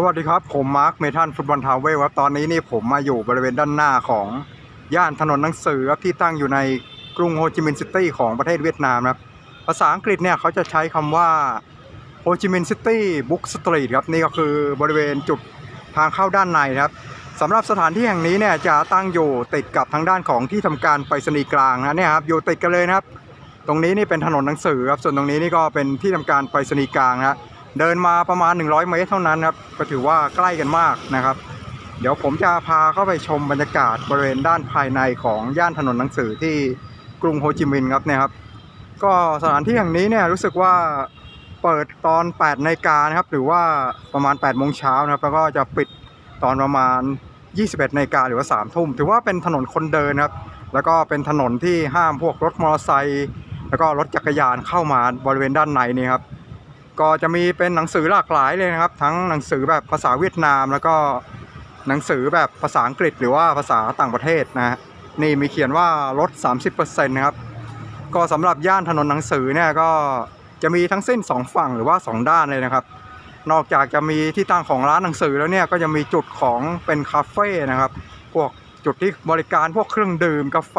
สวัสดีครับ ผมมาร์คเมทันฟุตบอลทาวเวลครับตอนนี้นี่ผมมาอยู่บริเวณด้านหน้าของย่านถนนหนังสือครับที่ตั้งอยู่ในกรุงโฮจิมินห์ซิตี้ของประเทศเวียดนามครับภาษาอังกฤษเนี่ยเขาจะใช้คำว่าโฮจิมินห์ซิตี้บุ๊กสตรีทครับนี่ก็คือบริเวณจุดทางเข้าด้านในครับสำหรับสถานที่แห่งนี้เนี่ยจะตั้งอยู่ติดกับทางด้านของที่ทำการไปรษณีย์กลางนะเนี่ยครับอยู่ติดกันเลยนะครับ ตรงนี้นี่เป็นถนนหนังสือครับส่วนตรงนี้นี่ก็เป็นที่ทำการไปรษณีย์กลางนะ เดินมาประมาณ 100 เมตรเท่านั้นครับก็ถือว่าใกล้กันมากนะครับ เดี๋ยวผมจะพาเข้าไปชมบรรยากาศบริเวณด้านภายในของย่านถนนหนังสือที่กรุงโฮจิมินห์ครับเนี่ยครับ ก็สถานที่แห่งนี้เนี่ยรู้สึกว่าเปิดตอน8นาฬิกานะครับ หรือว่าประมาณ8โมงเช้านะครับ แล้วก็จะปิดตอนประมาณ 21นาฬิกาหรือว่า3ทุ่ม ถือว่าเป็นถนนคนเดินครับ แล้วก็เป็นถนนที่ห้ามพวกรถมอเตอร์ไซค์แล้วก็รถจักรยานเข้ามาบริเวณด้านในนี่ครับ ก็จะมีเป็นหนังสือหลากหลายเลยนะครับ ทั้งหนังสือแบบภาษาเวียดนาม แล้วก็หนังสือแบบภาษาอังกฤษหรือว่าภาษาต่างประเทศนะนี่มีเขียนว่าลด 30%นะครับก็สำหรับย่านถนนหนังสือเนี่ยก็จะมีทั้งสิ้น 2 ฝั่งหรือว่า 2 ด้านเลยนะครับ นอกจากจะมีที่ตั้งของร้านหนังสือแล้วเนี่ยก็จะมีจุดของเป็นคาเฟ่นะครับพวกจุดที่บริการพวกเครื่องดื่มกาแฟ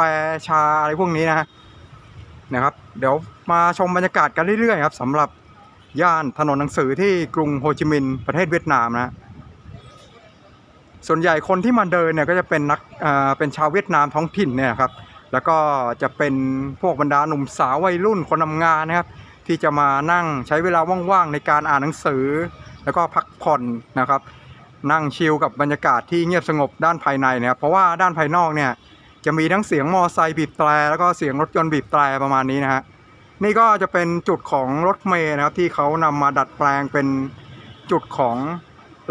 ชาอะไรพวกนี้นะฮะนะครับ เดี๋ยวมาชมบรรยากาศกันเรื่อยๆครับสำหรับ ย่านถนนหนังสือที่กรุงโฮจิมินห์ประเทศเวียดนามนะส่วนใหญ่คนที่มาเดินเนี่ยก็จะเป็นนักเป็นชาวเวียดนามท้องถิ่นเนี่ยครับแล้วก็จะเป็นพวกบรรดาหนุ่มสาววัยรุ่นคนทำงานนะครับ ที่จะมานั่งใช้เวลาว่างๆในการอ่านหนังสือ แล้วก็พักผ่อนนะครับ นั่งชิลกับบรรยากาศที่เงียบสงบด้านภายในนะครับเพราะว่าด้านภายนอกเนี่ยจะมีทั้งเสียงมอไซค์บีบแตรแล้วก็เสียงรถยนต์บีบแตรประมาณนี้นะฮะ นี่ก็จะเป็นจุดของรถเมย์นะครับที่เขานำมาดัดแปลงเป็นจุดของ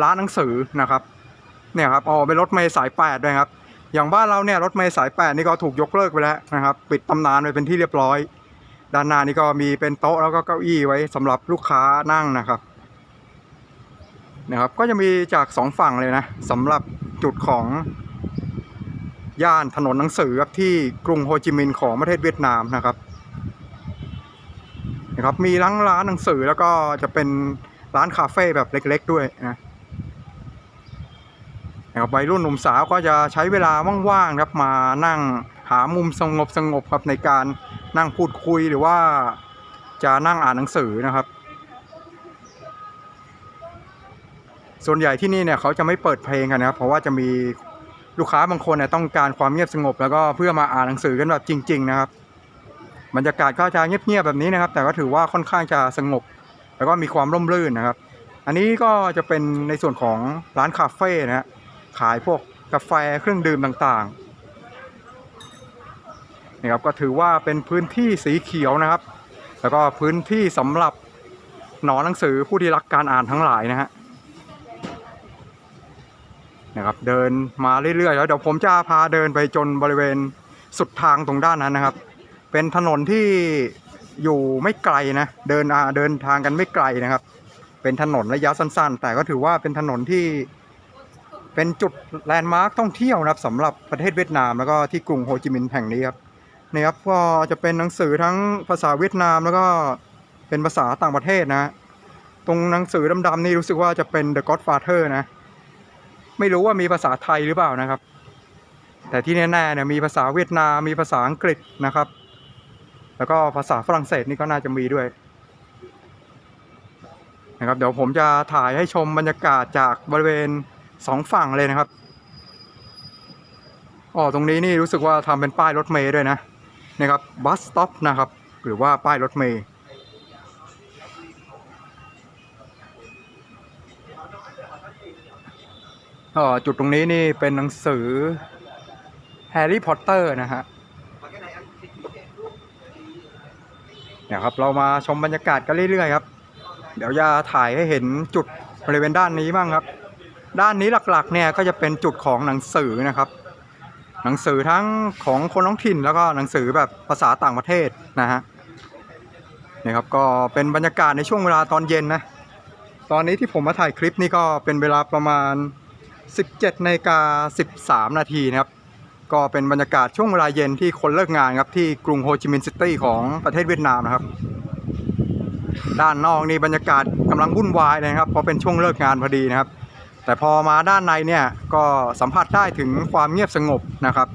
ร้านหนังสือนะครับเนี่ยครับอ๋อเป็นรถเมย์สายแปดด้วยครับอย่างบ้านเราเนี่ยรถเมย์สายแปดนี่ก็ถูกยกเลิกไปแล้วนะครับ ปิดตำนานไปเป็นที่เรียบร้อย ด้านหน้านี่ก็มีเป็นโต๊ะแล้วก็เก้าอี้ไว้สำหรับลูกค้านั่งนะครับนะครับก็จะมีจากสองฝั่งเลยนะสำหรับจุดของย่านถนนหนังสือครับที่กรุงโฮจิมินห์ของประเทศเวียดนามนะครับ นะครับมีทั้งร้านหนังสือแล้วก็จะเป็นร้านคาเฟ่แบบเล็ก ๆ ด้วยนะนะครับวัยรุ่นหนุ่มสาวก็จะใช้เวลาว่างๆครับมานั่งหามุมสงบสงบครับในการนั่งพูดคุยหรือว่าจะนั่งอ่านหนังสือนะครับ ส่วนใหญ่ที่นี่เนี่ยเขาจะไม่เปิดเพลงกันนะครับ เพราะว่าจะมีลูกค้าบางคนเนี่ยต้องการความเงียบสงบ แล้วก็เพื่อมาอ่านหนังสือกันแบบจริง ๆ นะครับ บรรยากาศก็จะเงียบๆแบบนี้นะครับ แต่ก็ถือว่าค่อนข้างจะสงบ แล้วก็มีความร่มรื่นนะครับ อันนี้ก็จะเป็นในส่วนของร้านคาเฟ่นะฮะขายพวกกาแฟเครื่องดื่มต่างๆนะครับก็ถือว่าเป็นพื้นที่สีเขียวนะครับ แล้วก็พื้นที่สำหรับหนอนหนังสือผู้ที่รักการอ่านทั้งหลายนะฮะนะครับเดินมาเรื่อยๆแล้วเดี๋ยวผมจะพาเดินไปจนบริเวณสุดทางตรงด้านนั้นนะครับ เป็นถนนที่อยู่ไม่ไกลนะเดินเดินทางกันไม่ไกลนะครับ เป็นถนนระยะสั้นๆ แต่ก็ถือว่าเป็นถนนที่เป็นจุดแลนด์มาร์คท่องเที่ยวนะครับสำหรับประเทศเวียดนามแล้วก็ที่กรุงโฮจิมินห์แห่งนี้ครับนี่ครับก็จะเป็นหนังสือทั้งภาษาเวียดนามแล้วก็เป็นภาษาต่างประเทศนะ ตรงหนังสือดำๆนี่รู้สึกว่าจะเป็น The Godfather นะ ไม่รู้ว่ามีภาษาไทยหรือเปล่านะครับ แต่ที่แน่ๆเนี่ยมีภาษาเวียดนามมีภาษาอังกฤษนะครับ แล้วก็ภาษาฝรั่งเศสนี่ก็น่าจะมีด้วยนะครับเดี๋ยวผมจะถ่ายให้ชมบรรยากาศจากบริเวณสองฝั่งเลยนะครับอ๋อตรงนี้นี่รู้สึกว่าทำเป็นป้ายรถเมย์ด้วยนะนะครับบัสสต็อปนะครับ หรือว่าป้ายรถเมย์อ๋อจุดตรงนี้นี่เป็นหนังสือแฮร์รี่พอตเตอร์นะฮะ เนี่ยครับเรามาชมบรรยากาศกันเรื่อยๆครับ เดี๋ยวจะถ่ายให้เห็นจุดบริเวณด้านนี้บ้างครับ ด้านนี้หลักๆเนี่ยก็จะเป็นจุดของหนังสือนะครับ หนังสือทั้งของคนท้องถิ่นแล้วก็หนังสือแบบภาษาต่างประเทศนะฮะนี่ครับก็เป็นบรรยากาศในช่วงเวลาตอนเย็นนะตอนนี้ที่ผมมาถ่ายคลิปนี่ก็เป็นเวลาประมาณ 17นาฬิกา13 นาทีนะครับ ก็เป็นบรรยากาศช่วงเวลาเย็นที่คนเลิกงานครับที่กรุงโฮจิมินห์ซิตี้ของประเทศเวียดนามนะครับ ด้านนอกนี่บรรยากาศกำลังวุ่นวายเลยนะครับเพราะเป็นช่วงเลิกงานพอดีนะครับ แต่พอมาด้านในเนี่ยก็สัมผัสได้ถึงความเงียบสงบนะครับ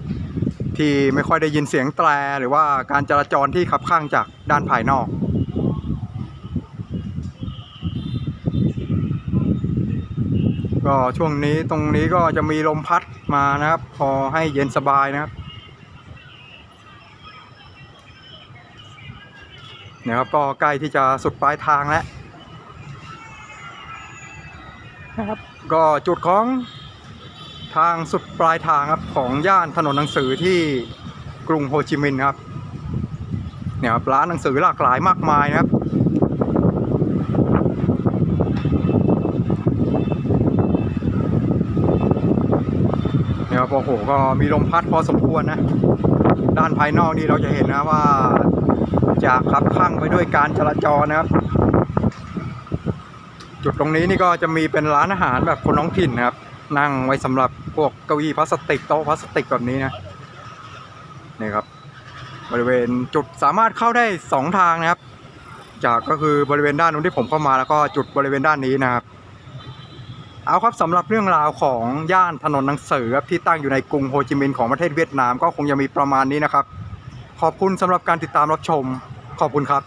ที่ไม่ค่อยได้ยินเสียงแตรหรือว่าการจราจรที่ขับข้างจากด้านภายนอก ก็ช่วงนี้ตรงนี้ก็จะมีลมพัดมานะครับ พอให้เย็นสบายนะครับนะครับก็ใกล้ที่จะสุดปลายทางแล้วนะครับก็จุดของทางสุดปลายทางครับของย่านถนนหนังสือที่กรุงโฮจิมินห์ครับเนี่ยครับร้านหนังสือหลากหลายมากมายนะครับ เนี่ยครับ โอ้โหก็มีลมพัดพอสมควรนะ ด้านภายนอกนี่เราจะเห็นนะว่าจะขับข้างไปด้วยการจราจรนะครับ จุดตรงนี้นี่ก็จะมีเป็นร้านอาหารแบบคนท้องถิ่นนะครับ นั่งไว้สำหรับพวกเก้าอี้พลาสติกโต๊ะพลาสติกแบบนี้นะนี่ครับ บริเวณจุดสามารถเข้าได้สองทางนะครับ จากก็คือบริเวณด้านนู้นที่ผมเข้ามาแล้วก็จุดบริเวณด้านนี้นะครับ เอาครับสำหรับเรื่องราวของย่านถนนหนังสือที่ตั้งอยู่ในกรุงโฮจิมินห์ของประเทศเวียดนามก็คงจะมีประมาณนี้นะครับ ขอบคุณสำหรับการติดตามรับชม ขอบคุณครับ